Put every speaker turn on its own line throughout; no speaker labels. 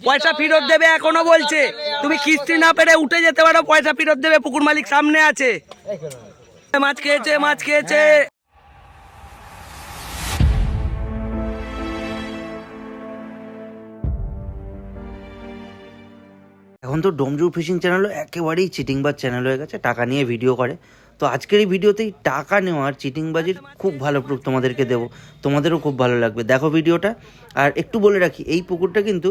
পয়সা ফেরত দেবে এখনও বলছে। তুমি কিস্তি না পেরে উঠে যেতে পারো, পয়সা ফেরত দেবে, পুকুর মালিক সামনে আছে। মাছ খেয়েছে মাছ খেয়েছে।
এখন তো ডোমজু ফিশিং চ্যানেলও একেবারেই চিটিংবাজ চ্যানেল হয়ে গেছে, টাকা নিয়ে ভিডিও করে। তো আজকের এই ভিডিওতেই টাকা নেওয়ার চিটিংবাজির খুব ভালো প্রুফ তোমাদেরকে দেবো। তোমাদেরও খুব ভালো লাগবে। দেখো ভিডিওটা, আর একটু বলে রাখি, এই পুকুরটা কিন্তু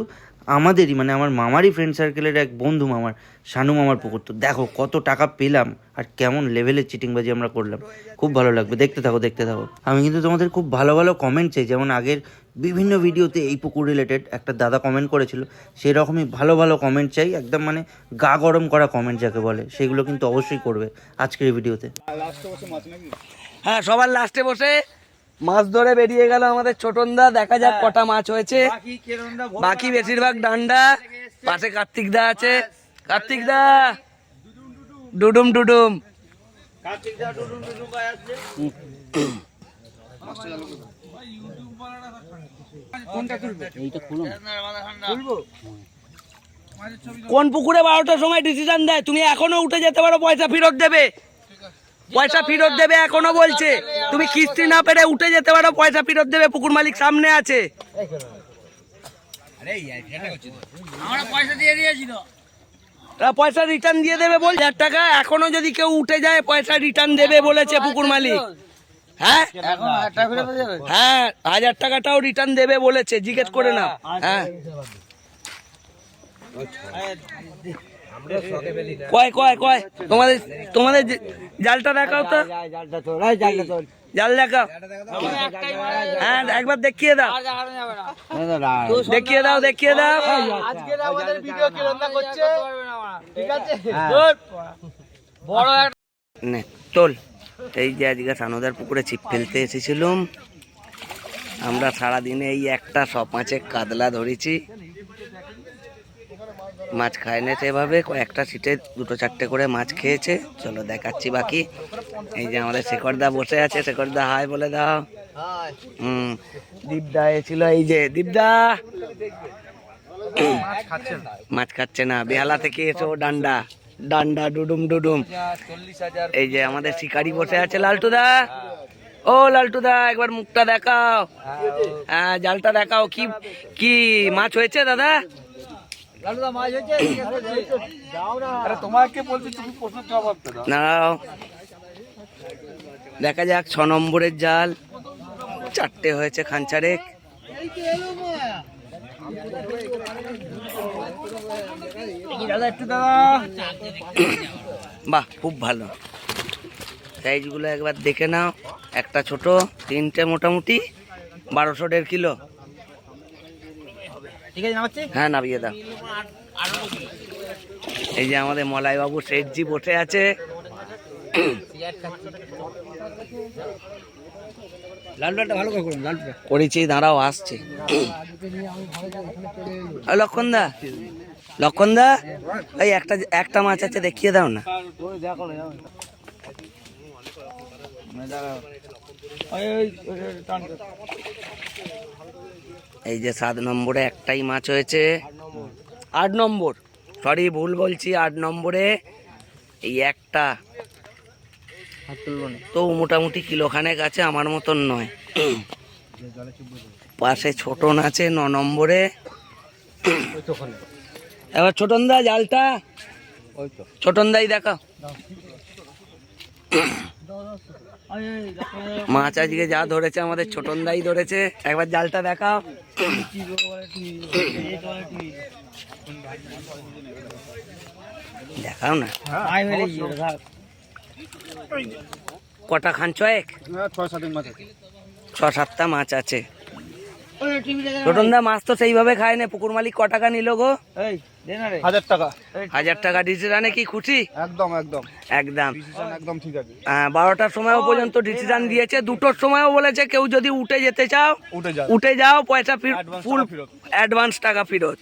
আমাদেরই মানে আমার মামারই ফ্রেন্ড সার্কেলের এক বন্ধু মামার, শানু মামার পুকুর। তো দেখো কত টাকা পেলাম আর কেমন লেভেলের চিটিংবাজি আমরা করলাম। খুব ভালো লাগবে, দেখতে থাকো দেখতে থাকো। আমি কিন্তু তোমাদের খুব ভালো ভালো কমেন্ট চাই, যেমন আগের বিভিন্ন ভিডিওতে এই পুকুর রিলেটেড একটা দাদা কমেন্ট করেছিল সেই রকমই ভালো ভালো কমেন্ট চাই, একদম মানে গা গরম করা কমেন্ট যাকে বলে, সেগুলো কিন্তু অবশ্যই করবে আজকের ভিডিওতে
হ্যাঁ সবার লাস্টে বসে মাছ ধরে বেরিয়ে গেল আমাদের ছোটনদা। দেখা যাক কটা মাছ হয়েছে। বাকি বেশিরভাগ ডান্ডা। পাশে কার্তিক দা আছে। কার্তিক দা। ডুডুম ডুডুম। কোন পুকুরে বারোটার সময় ডিসিশন দেয়? তুমি এখনও উঠে যেতে পারো পয়সা ফেরত দেবে। পয়সা ফেরত দেবে এখনও বলছে। তুমি কিস্তি না পেরে উঠে যেতে পারো পয়সা ফেরত দেবে পুকুর মালিক সামনে আছে। তা। পয়সা রিটার্ন দিয়ে দেবে বল হাজার টাকা এখনও যদি কেউ উঠে যায় পয়সা রিটার্ন দেবে বলেছে পুকুর মালিক। হ্যাঁ? হ্যাঁ হাজার টাকাটাও রিটার্ন দেবে বলেছে জিজ্ঞেস করে না হ্যাঁ। কয় কয় কয়? তোমাদের তোমাদের জালটা দেখাও তো। জাল দেখাও। হ্যাঁ একবার দেখিয়ে দাও। দেখিয়ে দাও দেখিয়ে দাও। নে তোল। এই যে আজকে সানুদার পুকুরে ছিপ ফেলতে এসেছিলাম। আমরা সারাদিনে এই একটা সব মাছের কাতলা ধরেছি। মাছ খায় না সেভাবে কয়েকটা সিটে দুটো চারটে করে মাছ খেয়েছে। চলো দেখাচ্ছি বাকি। এই যে আমাদের শেখরদা বসে আছে। শেখরদা হাই বলে দাও। হুম, দীপদা এছিল এই যে। দীপদা! মাছ খাচ্ছে না। বেহালা থেকে এসো, ডান্ডা। ডান্ডা, ডুডুম ডুডুম। এই যে আমাদের শিকারি বসে আছে, লালটুদা। ও, লালটুদা, একবার মুখটা দেখাও। হ্যাঁ জালটা দেখাও। কি কি মাছ হয়েছে দাদা? দেখা যাক ছ নম্বরের জাল। চারটে হয়েছে খাঞ্চারেক বাহ খুব ভালো। সাইজগুলো একবার দেখে নাও। একটা ছোট তিনটে মোটামুটি বারোশো দেড় কিলো। হ্যাঁ নামিয়ে দাও। এই যে আমাদের মলাই বাবু শেঠজি বসে আছে। করেছি দাঁড়াও আসছে। লক্ষণ দা লক্ষণ দা এই একটা একটা মাছ আছে দেখিয়ে দাও না। এই যে সাত নম্বরে একটাই মাছ হয়েছে। আট নম্বর। সরি ভুল বলছি আট নম্বরে এই একটা। তো মোটামুটি কিলোখানেক আছে আমার মতন নয়। পাশে ছোটন আছে ন নম্বরে। এবার ছোটন দা জালটা ছোটন দাই দেখাও। মাছ আজকে যা ধরেছে আমাদের ছোটন দাই ধরেছে। একবার জালটা দেখাও। দেখাও না। কটা খান ছয়েক? ছ সাতটা মাছ আছে। ছোটন মাছ তো সেইভাবে খায় না পুকুর মালিক ক টাকা নিল গো?
হাজার টাকা।
হাজার টাকা ডিসিশনে কি খুশি?
একদম একদম।
একদম।
একদম ঠিক আছে।
আহ, বারোটার সময়ও পর্যন্ত ডিসিশন দিয়েছে দুটোর সময়ও বলেছে কেউ যদি উঠে যেতে চাও
উঠে
যাও। পয়সা ফুল অ্যাডভান্স টাকা ফেরত।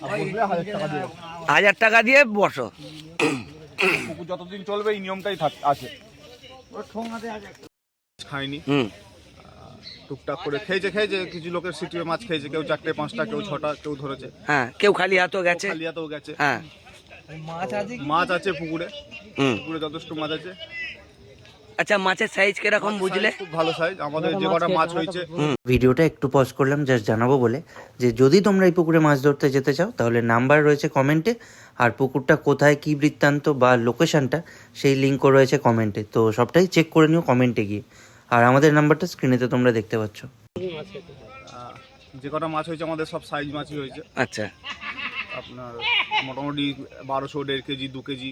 হাজার টাকা দিয়ে।
বসো।
যতদিন চলবে এই নিয়মটাই থাক আছে। খাইনি।
হুম।
টুকটাক করে খেয়েছে খেয়েছে কিছু লোকের সিটিয়ে মাছ খেয়েছে কেউ চারটে পাঁচটা কেউ ছটা কেউ ধরেছে।
হ্যাঁ কেউ খালি হাতও গেছে।
খালিয়াতেও গেছে।
হ্যাঁ।
মাছ আছে পুকুরে। পুকুরে যথেষ্ট মাছ আছে।
আচ্ছা মাছের সাইজ কীরকম বুঝলে?
খুব ভালো সাইজ আমাদের যে কটা মাছ হয়েছে।
ভিডিওটা একটু পজ করলাম জাস্ট জানাব বলে যে যদি তোমরা এই পুকুরে মাছ ধরতে যেতে চাও তাহলে নাম্বার রয়েছে কমেন্টে আর পুকুরটা কোথায় কি বৃত্তান্ত বা লোকেশনটা সেই লিঙ্কও রয়েছে কমেন্টে তো সবটাই চেক করে নিও কমেন্টে গিয়ে। আর আমাদের নাম্বারটা স্ক্রিনেতে তোমরা দেখতে পাচ্ছ।
আহ, যে কটা মাছ হয়েছে আমাদের সব সাইজ মাছই হয়েছে।
আচ্ছা।
আপনার মোটামুটি বারোশো দেড় কেজি দু কেজি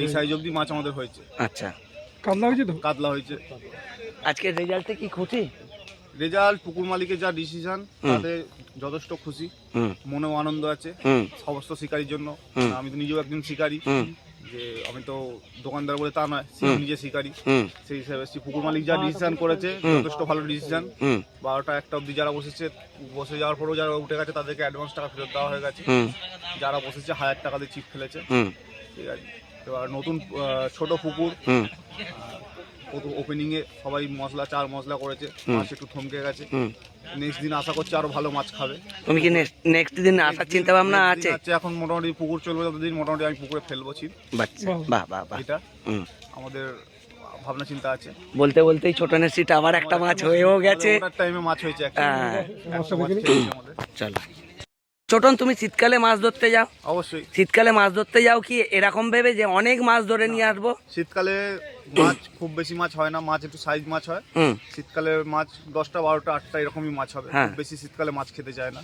এই সাইজ অবধি মাছ আমাদের হয়েছে।
আচ্ছা।
কাতলা হয়েছে
আজকের রেজাল্টে কি খুশি?
রেজাল্ট পুকুর মালিকের যা ডিসিশন তাতে যথেষ্ট খুশি।
হুম।
মনেও আনন্দ আছে।
হুম।
সমস্ত শিকারির জন্য। আমি তো নিজেও একজন শিকারি।
হুম।
যে আমি তো দোকানদার বলে তা নয় সে নিজে শিকারি। সেই হিসাবে পুকুর মালিক যা ডিসিশন করেছে যথেষ্ট ভালো ডিসিশন
হুম।
বারোটা একটা অবধি যারা বসেছে বসে যাওয়ার পরেও যারা উঠে গেছে তাদেরকে অ্যাডভান্স টাকা ফেরত দেওয়া হয়ে গেছে। যারা বসেছে হাজার টাকা দিয়ে চিপ ফেলেছে। ঠিক আছে। এবার নতুন ছোট পুকুর।
হুম।
ওপেনিং এ সবাই মশলা চার মশলা করেছে মাছ একটু থমকে গেছে। নেক্সট দিন আশা করছি আরও ভালো মাছ খাবে।
তুমি কি নেক্সট দিন আসার চিন্তা ভাবনা আছে?
এখন মোটামুটি পুকুর চলবে ততদিন মোটামুটি আমি পুকুরে ফেলব ছিপ।
বাহ। বাহ বাহ
এটা আমাদের ভাবনা চিন্তা আছে।
বলতে বলতেই ছোটনের সিট আবার একটা মাছ হয়েও গেছে।
টাইমে মাছ হয়েছে একটা
হ্যাঁ। চলো। ছোটন তুমি শীতকালে মাছ ধরতে যাও।
অবশ্যই।
শীতকালে মাছ ধরতে যাও কি এরকম ভেবে যে অনেক মাছ ধরে নিয়ে আসব?
শীতকালে মাছ খুব বেশি মাছ হয় না মাছ একটু সাইজ মাছ হয়। শীতকালে মাছ দশটা বারোটা আটটা এরকমই মাছ হবে।
হ্যাঁ।
বেশি শীতকালে মাছ খেতে চায় না।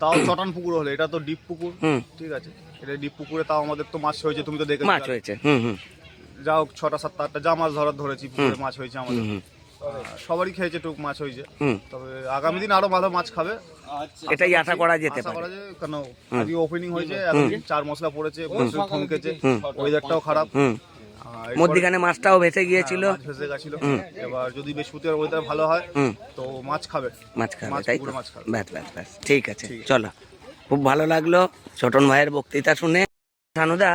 তাও চটন পুকুর হলে এটা তো ডিপ পুকুর। ঠিক আছে? এটা ডিপ পুকুরে তাও আমাদের তো মাছ হয়েছে তুমি তো দেখে
মাছ হয়েছে।
যা হোক ছটা সাতটা আটটা যা মাছ ধরার ধরেছি পুকুরে মাছ হয়েছে আমাদের। সবারই খেয়েছে টুক মাছ হয়েছে। তবে আগামী দিন আরও ভালো মাছ খাবে।
এটাই আশা করা যেতে পারে।
যায় কেন আজকে ওপেনিং হয়েছে চার মশলা পড়েছে বসে থমকেছে ওয়েদারটাও খারাপ।
মধ্যিখানে মাছটাও ভেসে গিয়েছিল।
ভেসে গেছিল। এবার যদি বৃহস্পতিবার ওয়েদার ভালো হয় তো মাছ খাবে।
মাছ খাবে তাই
মাছ খাবে।
ব্যাস ব্যাস ব্যাস। ঠিক আছে চলো। খুব ভালো লাগল। ছোটন ভাইয়ের বক্তৃতা শুনে। সানুদা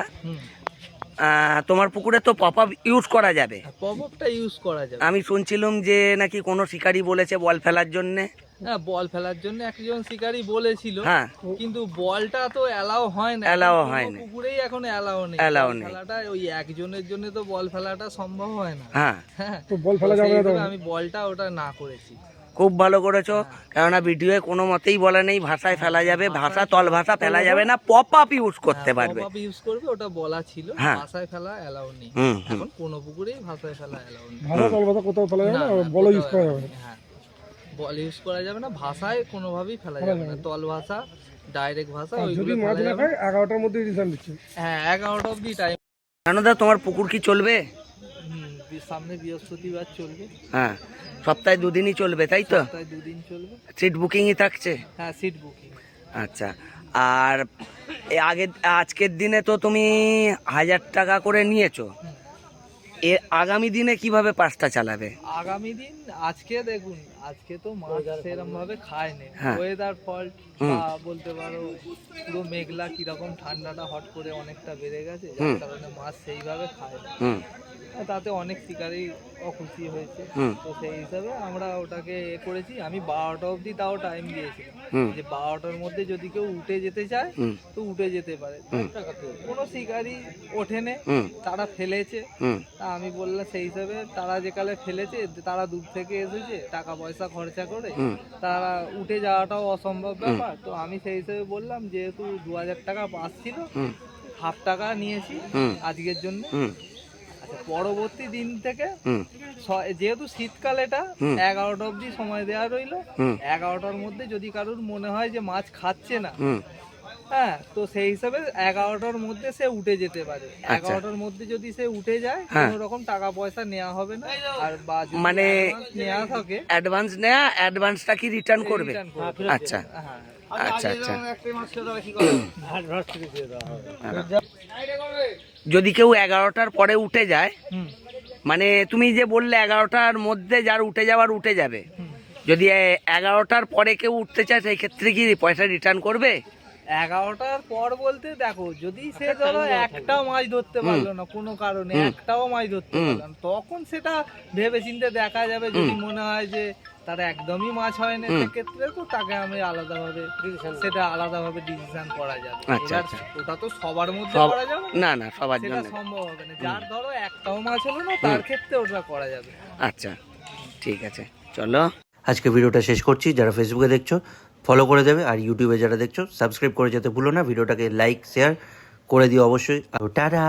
তোমার পুকুরে তো পপ আপ ইউজ করা যাবে।
পপটা ইউজ করা যাবে।
আমি শুনছিলাম যে নাকি কোনো শিকারি বলেছে বল ফেলার জন্যে।
হ্যাঁ বল ফেলার জন্য একজন শিকারী বলেছিল
হ্যাঁ।
কিন্তু বলটা তো এলাও হয় না। কোনো
হয় না।
পুকুরেই এখন এলাও নেই। বল
নেই।
ফেলাটা ওই একজনের জন্য তো বল ফেলাটা সম্ভব হয় না।
হ্যাঁ।
হ্যাঁ। তো বল ফেলা যাবে না আমি বলটা ওটা না করেছি।
খুব ভালো করেছ। কেননা ভিডিওয়ে কোনো মতেই বলা নেই ভাষায় ফেলা যাবে ভাষা তল ভাষা ফেলা যাবে না পপ আপ ইউজ করতে পারবে।
পপ ইউজ করবে ওটা বলা ছিল
হ্যাঁ।
ভাষায় ফেলা এলাও নেই। এখন কোনো পুকুরেই ভাষায় ফেলা এলাও নেই।
ভালো তলবাতা কোথাও ফেলা যাবে না বল ইউজ করা যাবে না।
হ্যাঁ বল ইউজ করা যাবে না ভাষায় কোনোভাবেই ফেলা যাবে না। তল ভাষা ডাইরেক্ট ভাষা
যদি মাছ না খায় এগারোটার মধ্যে রিটার্ন দিচ্ছে।
হ্যাঁ এগারোটা অব্দি টাইম
সানুদা তোমার পুকুর কি চলবে?
সামনে বৃহস্পতিবার চলবে।
হ্যাঁ সপ্তাহে দুদিনই চলবে তাই তো?
তাই দুদিন চলবে।
সিট বুকিংই থাকছে?
হ্যাঁ সিট বুকিং
আচ্ছা আর আগে আজকের দিনে তো তুমি হাজার টাকা করে নিয়েছো। এ আগামী দিনে কীভাবে পাঁচটা চালাবে?
আগামী দিন আজকে দেখুন আজকে তো মাছ সেরকম ভাবে খায় না
হ্যাঁ।
ওয়েদার ফল্ট বলতে পারো পুরো মেঘলা কীরকম ঠান্ডাটা হট করে অনেকটা বেড়ে গেছে। যার কারণে মাছ সেইভাবে খায় না। তাতে অনেক শিকারই অখুশি হয়েছে। তো সেই হিসাবে আমরা ওটাকে এ করেছি। আমি বারোটা অবধি তাও টাইম দিয়েছিলাম।
হুম।
যে বারোটার মধ্যে যদি কেউ উঠে যেতে চায় তো উঠে যেতে পারে। কোনো শিকারি ওঠেনে তারা ফেলেছে।
হুম।
তা আমি বললাম সেই হিসাবে তারা যেকালে ফেলেছে তারা দূর থেকে এসেছে টাকা পয়সা খরচা করে তারা উঠে যাওয়াটাও অসম্ভব ব্যাপার। তো আমি সেই হিসেবে বললাম যেহেতু দু হাজার টাকা পাস ছিল হাফ টাকা নিয়েছি আজকের জন্য। আচ্ছা পরবর্তী দিন থেকে যেহেতু শীতকাল এটা এগারোটা অব্দি সময় দেওয়া রইল। এগারোটার মধ্যে যদি কারোর মনে হয় যে মাছ খাচ্ছে না হ্যাঁ তো সেই হিসাবে এগারোটার মধ্যে সে উঠে যেতে পারে। এগারোটার মধ্যে যদি সে উঠে যায়
আচ্ছা। হ্যাঁ।
কোনো রকম টাকা পয়সা নেওয়া হবে না। আর বা
মানে
নেওয়া থাকে
অ্যাডভান্স নেয়া অ্যাডভান্সটা কি রিটার্ন করবে? আচ্ছা।
হ্যাঁ
আচ্ছা আচ্ছা। যদি কেউ এগারোটার পরে উঠে যায়
হুম।
মানে তুমি যে বললে এগারোটার মধ্যে যার উঠে যাওয়ার উঠে যাবে যদি এগারোটার পরে কেউ উঠতে চায় সেই ক্ষেত্রে কি পয়সা রিটার্ন করবে?
এগারোটার পর বলতে দেখো যদি সে ধরো একটাও মাছ ধরতে পারল না কোনো কারণে একটাও মাছ ধরতে। পারল না তখন সেটা ভেবে চিন্তে দেখা যাবে যদি মনে হয় যে তার একদমই মাছ হয় না সেক্ষেত্রে তো তাকে আমি আলাদাভাবে সেটা আলাদাভাবে ডিসিশন করা যাবে।
আচ্ছা,
এবার
আচ্ছা।
ওটা তো সবার মধ্যে করা যাবে না।
না না সবার জন্য।
সম্ভব হবে না। যার ধরো একটাও মাছ হলো না তার ক্ষেত্রে ওটা করা যাবে।
আচ্ছা ঠিক আছে চলো।
আজকে ভিডিওটা শেষ করছি। যারা ফেসবুকে দেখছ ফলো করে দেবে আর ইউটিউবে যারা দেখছ সাবস্ক্রাইব করে যেতে ভুলো না। ভিডিওটাকে লাইক শেয়ার করে দিও অবশ্যই। টাটা!